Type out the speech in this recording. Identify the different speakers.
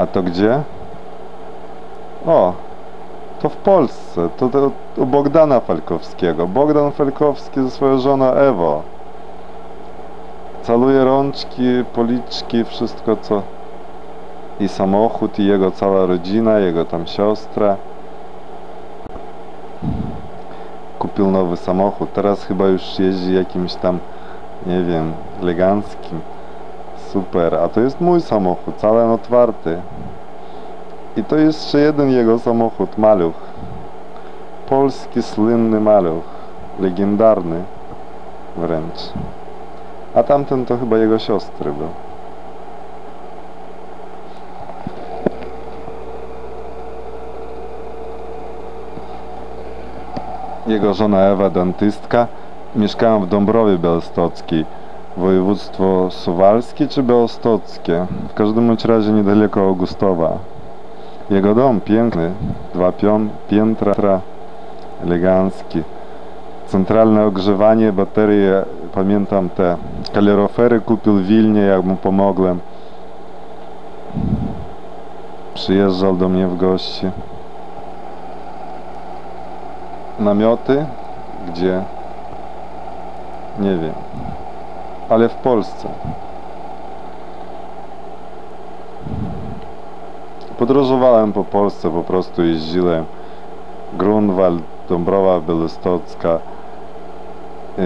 Speaker 1: A to gdzie? O, to w Polsce. To, to u Bogdana Falkowskiego. Bogdan Falkowski ze swoją żoną Ewo. Caluje rączki, policzki, wszystko co... I samochód, i jego cała rodzina, jego tam siostra. Kupił nowy samochód. Teraz chyba już jeździ jakimś tam, nie wiem, eleganckim. Super. A to jest mój samochód, cały otwarty. I to jeszcze jeden jego samochód, maluch. Polski słynny maluch. Legendarny wręcz. A tamten to chyba jego siostry był. Jego żona Ewa, dentystka, mieszkała w Dąbrowie Białostockiej. Województwo suwalskie czy białostockie? W każdym bądź razie niedaleko Augustowa. Jego dom piękny, dwa piętra, elegancki. Centralne ogrzewanie, baterie, pamiętam te kaloryfery kupił w Wilnie, jak mu pomogłem. Przyjeżdżał do mnie w gości. Namioty? Gdzie? Nie wiem. Ale w Polsce. Podróżowałem po Polsce, po prostu jeździłem. Grunwald, Dąbrowa Białostocka. Yy,